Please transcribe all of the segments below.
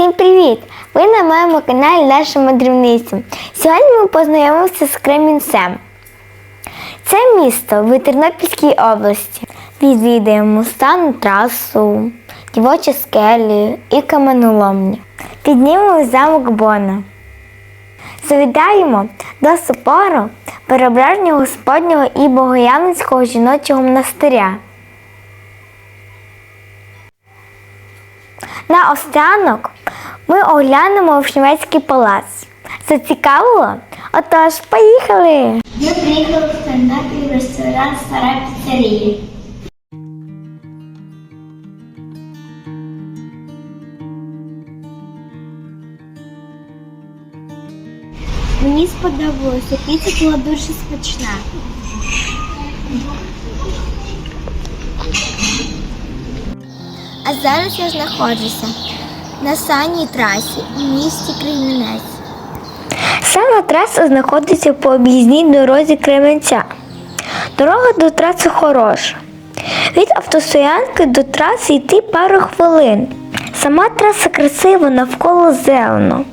Всім привіт! Ви на моєму каналі Наша Мандрівниця. Сьогодні ми познайомимося з Кремінцем. Це місто в Тернопільській області. Відвідаємо стану трасу, дівочі скелі і каменоломні. Піднімемо замок Бона. Завітаємо до собору Переображення Господнього і Богоявленського жіночого монастиря. На останок ми оглянемо Вишневецький палац. Зацікавило? Отож, поїхали! Ми приїхали в Тернопіль ресторан Стара піцерія. Мені сподобалося, піца була дуже смачна. А зараз я знаходжуся на санній трасі у місті Кремінець. Сама траса знаходиться по об'їзній дорозі Кременця. Дорога до траси хороша. Від автостоянки до траси йти пару хвилин. Сама траса красива навколо зелено.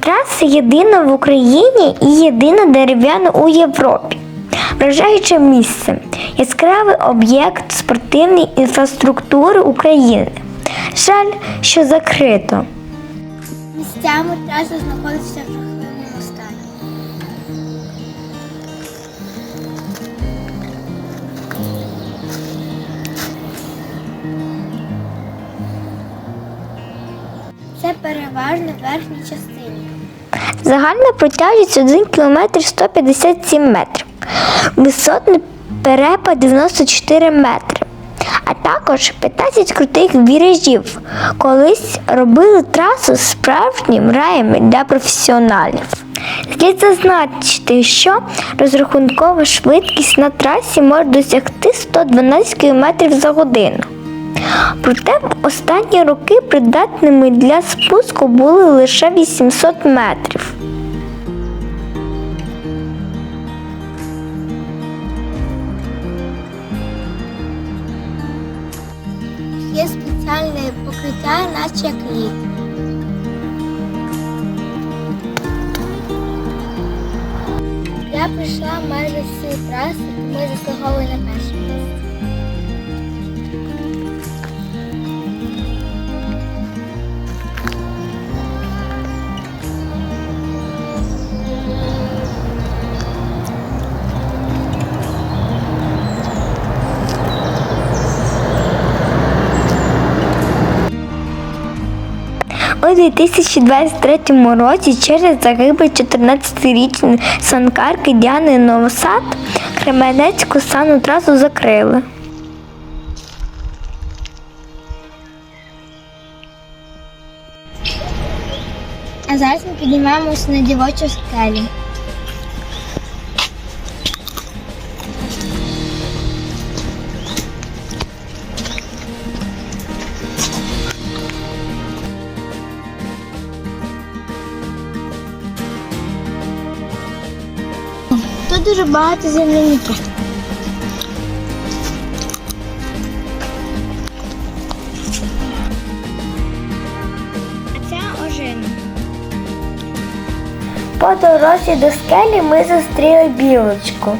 Траса єдина в Україні і єдина дерев'яна у Європі. Вражаюче місце, яскравий об'єкт спортивної інфраструктури України. Жаль, що закрито. Місцями траса знаходиться в жахливому стані. Це переважно в верхній частині. Загальна протяжність 1 км 157 метрів. Висотний перепад 94 метри. А також 15 крутих віражів. Колись робили трасу справжнім раєм для професіоналів. Слід зазначити, що розрахункова швидкість на трасі може досягти 112 км за годину. Проте в останні роки придатними для спуску були лише 800 метрів. Спеціальне покриття, наче як лід. Я прийшла майже всі траси, тому я заслуговую на перше 2023 році через загибель 14-річної санкарки Діани Новосад Кременецьку сану трасу закрили. А зараз ми піднімаємося на дівочу скелю. Дуже багато земляніки. А це ожина. По дорозі до скелі ми зустріли білочку.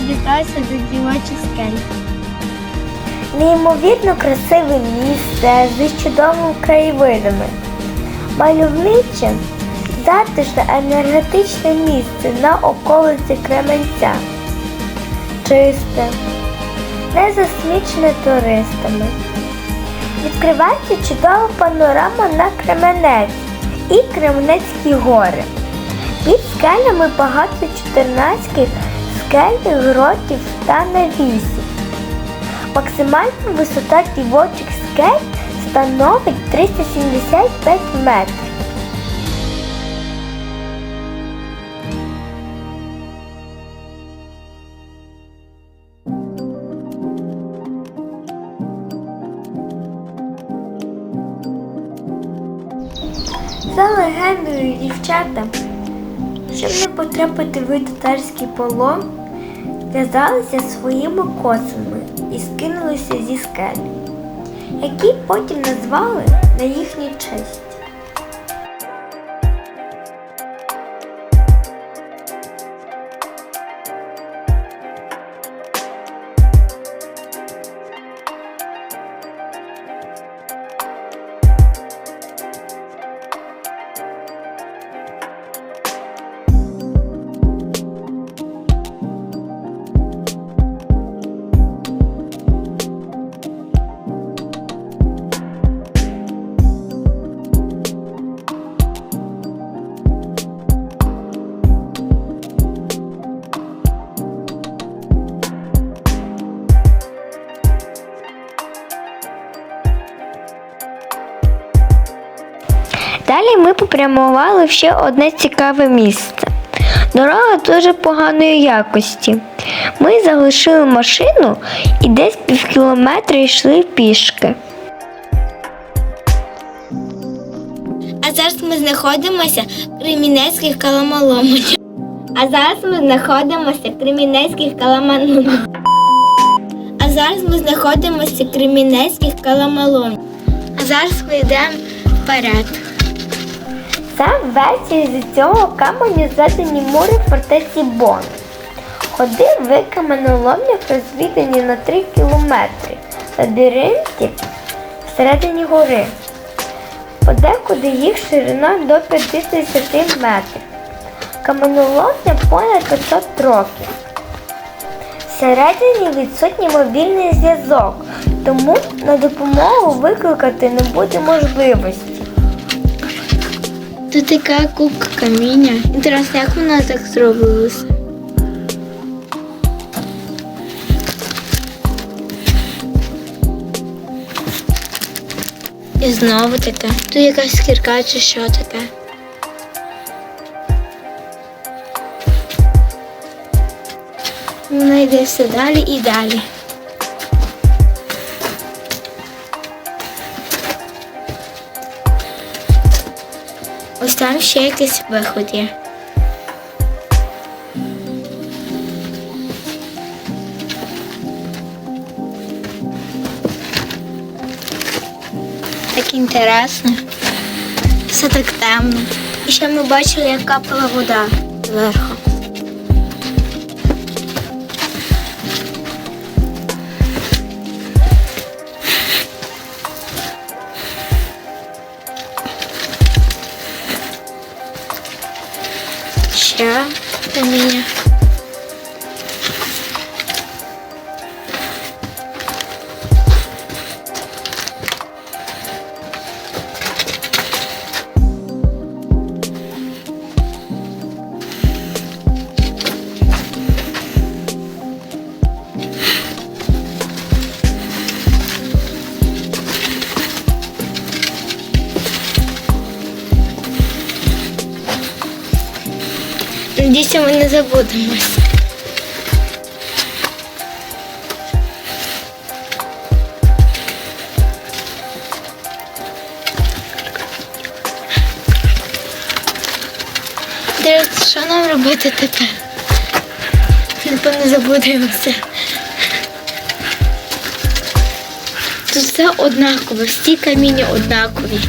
Ми до дівочих скель. Неймовірно красиве місце з чудовими краєвидами. Мальовниче, затишне енергетичне місце на околиці Кременця. Чисте, не засмічене туристами. Відкривається чудова панорама на Кременець і Кременецькі гори. Під скелями багато чотирнацьких скель, гротів та навісів. Максимальна висота дівочих скель становить 375 метрів. За легендою дівчата щоб не потрапити в татарський полон, в'язалися своїми косами і скинулися зі скелі, які потім назвали на їхню честь. Далі ми попрямували в ще одне цікаве місце. Дорога дуже поганої якості. Ми залишили машину і десь пів кілометра йшли пішки. А зараз ми знаходимося в Кремінецьких каламоломах. А зараз ми знаходимося в Кремінецьких каламоломах. А зараз ми знаходимося в Кремінецьких каламоломах. А зараз ми йдемо вперед. Сам ввечері з цього каменю зведені мури фортеці Бон. Ходи в каменоломнях розвідані на 3 кілометри, лабіринтів всередині гори. Подекуди їх ширина до 50 метрів. Каменоломня понад 500 років. Всередині відсутній мобільний зв'язок, тому на допомогу викликати не буде можливості. Тут така кубка каміння. Інтересно, як вона так зробилася? І знову таке. Тут якась кірка чи що таке. Вона йде все далі і далі. Там ще якийсь виход є. Так інтересно. Все так темно. І ще ми бачили, як капала вода зверху. Забудемось. Дивіться, що нам робити тепер? Напевно, забудемося. Тут все однаково, всі каміння однакові.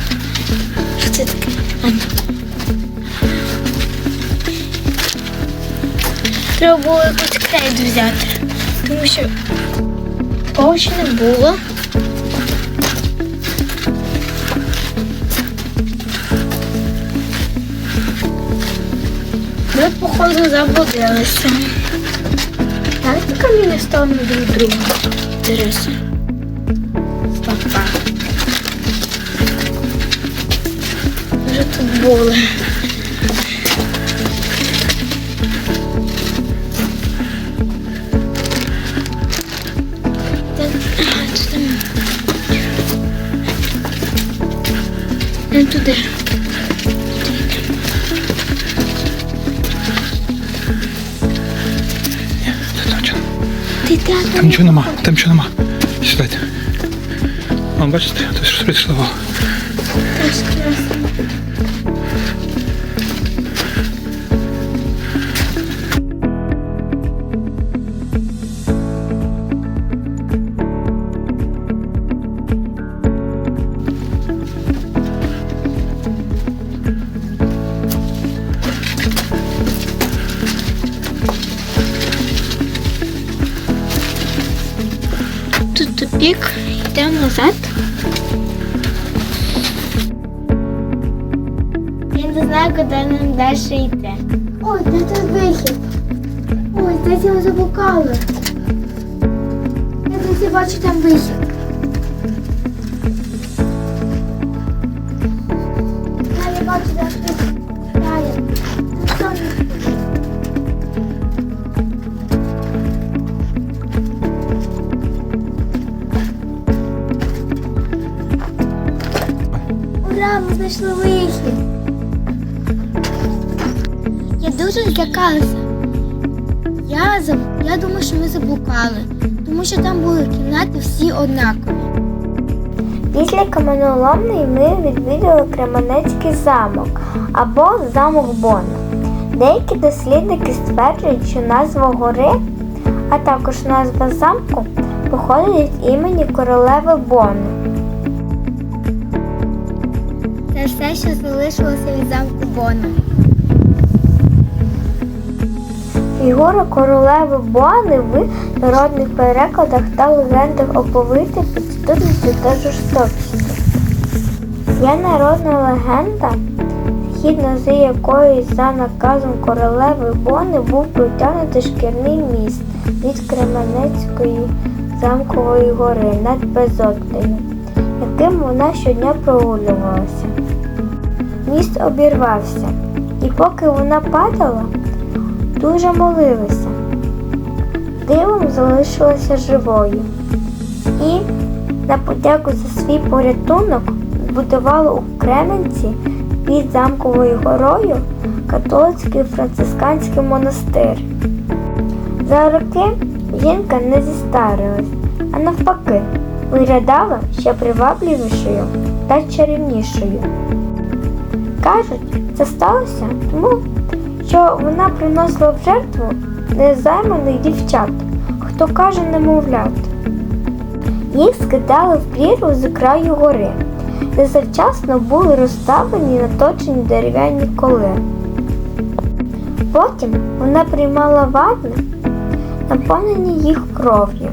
Треба було якусь крейду взяти, тому що ще не було. Ми, походу, заблудилися. Як каміння ставимо друг другу? Інтересно. Папа. Вже тут були. Не туди. Там нічого, Ти там нічого нема, там нічого нема. Сідайте. Вон, бачите, тут щось прийшло. Бік, йдемо назад. Я не знаю, куди нам далі йти. Ой, де тут вихід? Ой, здається, ми заблукали. Я десь бачу там вихід. Знайшли вихід. Я дуже злякалася. Я, я думаю, що ми заблукали, тому що там були кімнати всі однакові. Після каменоломної ми відвідали Кременецький замок або замок Бона. Деякі дослідники стверджують, що назва гори, а також назва замку походить від імені королеви Бони. Все, що залишилося від замку Бона. Фігура королеви Бони в народних перекладах та легендах оповита підступністю та жорстокістю. Є народна легенда, згідно з якою за наказом королеви Бони був протягнутий шкірний міст від Кременецької замкової гори над Безоднею, яким вона щодня прогулювалася. Міст обірвався, і поки вона падала, дуже молилися. Дивом залишилася живою. І на подяку за свій порятунок збудували у Кременці під замковою горою католицький францисканський монастир. За роки жінка не зістарилась, а навпаки, виглядала ще привабливішою та чарівнішою. Кажуть, це сталося тому, що вона приносила в жертву незайманих дівчат, хто каже немовлят. Їх скидали в прірву з краю гори, де завчасно були розставлені наточені дерев'яні коли. Потім вона приймала ванни, наповнені їх кров'ю.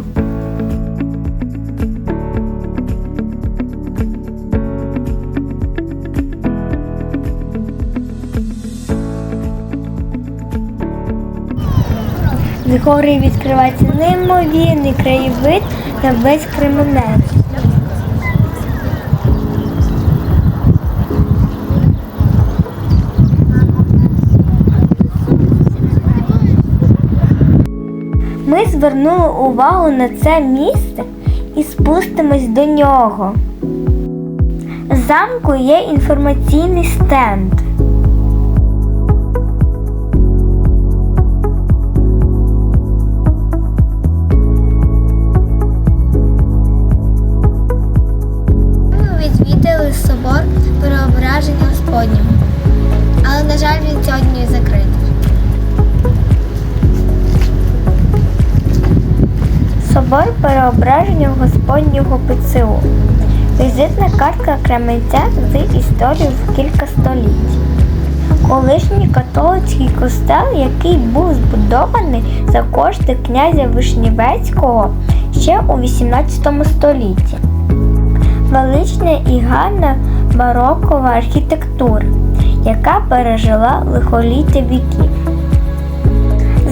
Гори відкривається неймовірний краєвид на весь Кременець. Ми звернули увагу на це місце і спустимось до нього. В замку є інформаційний стенд. Переображення Але, на жаль, він сьогодні закритий. Собор переображення Господнього ПЦУ. Візитна картка Кременця з історією в кілька століть. Колишній католицький костел, який був збудований за кошти князя Вишнівецького ще у 18 столітті. Велична і гарна барокова архітектура, яка пережила лихоліття віків.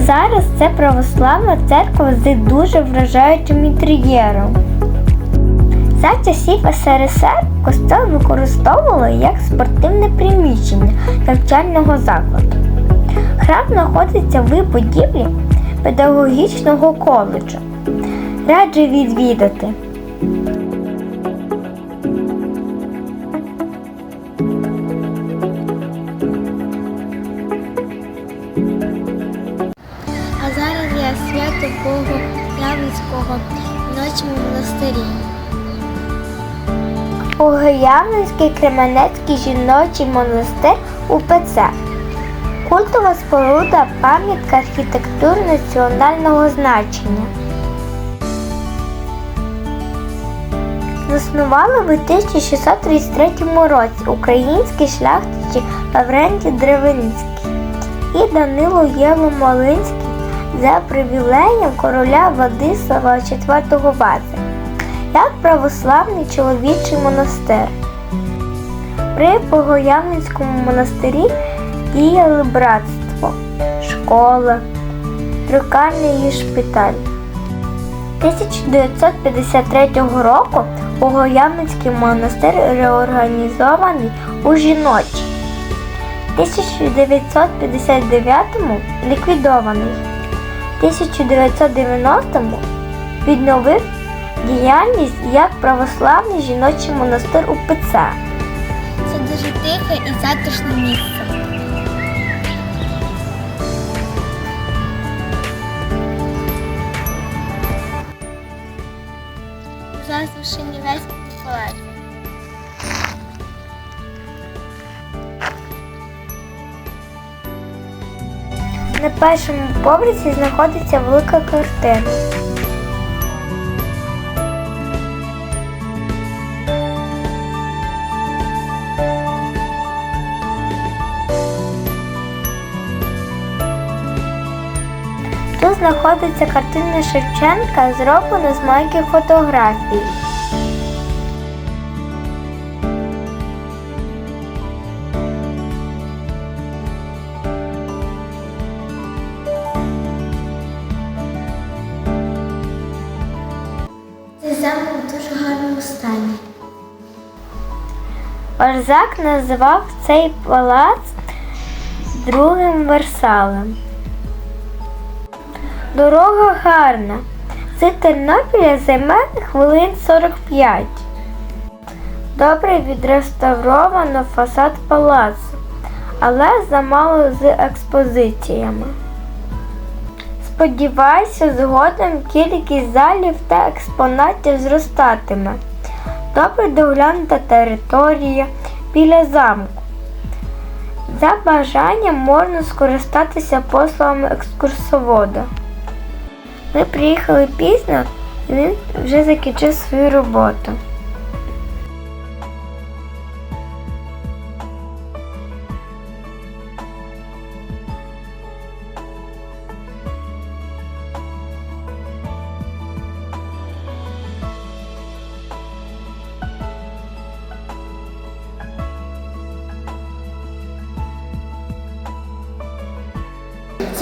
Зараз це православна церква з дуже вражаючим інтер'єром. За часів СРСР костел використовували як спортивне приміщення навчального закладу. Храм знаходиться в будівлі педагогічного коледжу. Раджу відвідати. Богу Явницького в ночому монастирі. Богоявленський Кременецький жіночий монастир УПЦ. Культова споруда пам'ятка архітектури національного значення. Заснували в 1633 році українські шляхтичі Лаврентій Древинський і Данило Єломолинський за привілеєм короля Владислава IV Вази. як православний чоловічий монастир. При Богоявленському монастирі діяли братство, школа, друкарня і шпиталь. 1953 року Богоявленський монастир реорганізований у жіночий. 1959-му ліквідований. 1990-му відновив діяльність як православний жіночий монастир у Пеца. Це дуже тихе і затишне місце. Першому поверсі знаходиться велика картина. Тут знаходиться картина Шевченка, зроблена з маленьких фотографій. Барзак називав цей палац другим Версалем. Дорога гарна. З Тернопіля займе хвилин 45. Добре відреставровано фасад палацу, але замало з експозиціями. Сподіваюся, згодом кількість залів та експонатів зростатиме. Добре доглянута територія біля замку. За бажанням можна скористатися послугами екскурсовода. Ми приїхали пізно, і він вже закінчив свою роботу.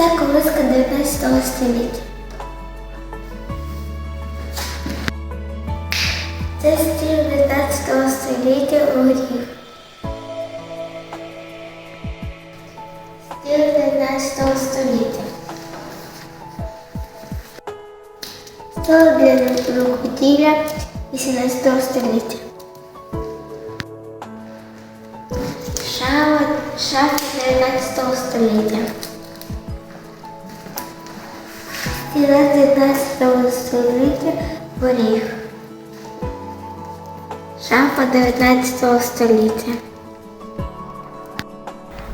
Це колиска 19 століття. Це стіл 19 століття у горіх. Стіна 19 століття поріг. Шафа 19 століття.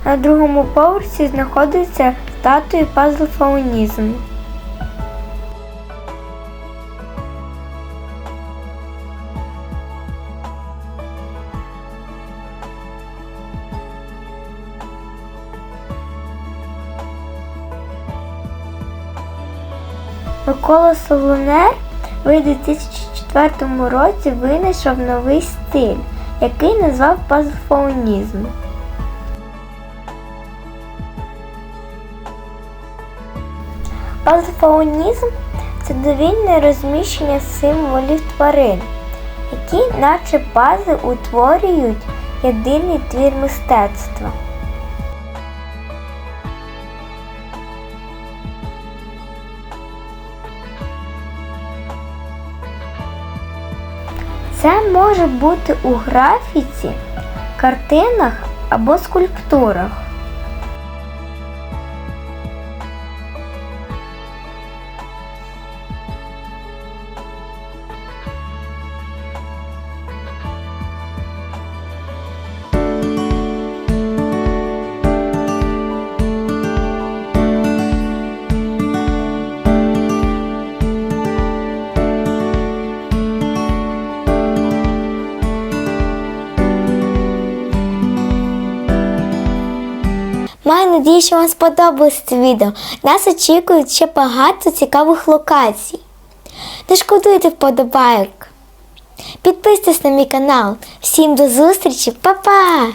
На другому поверсі знаходиться статуя пазл фаунізму. Микола Солонер у 2004 році винайшов новий стиль, який назвав пазлфаунізм. Пазлфаунізм це довільне розміщення символів тварин, які, наче пазли, утворюють єдиний твір мистецтва. Це може бути у графіці, картинах або скульптурах. Що вам сподобалось це відео. Нас очікують ще багато цікавих локацій. Не шкодуйте вподобайок. Підписуйтесь на мій канал. Всім до зустрічі, па-па!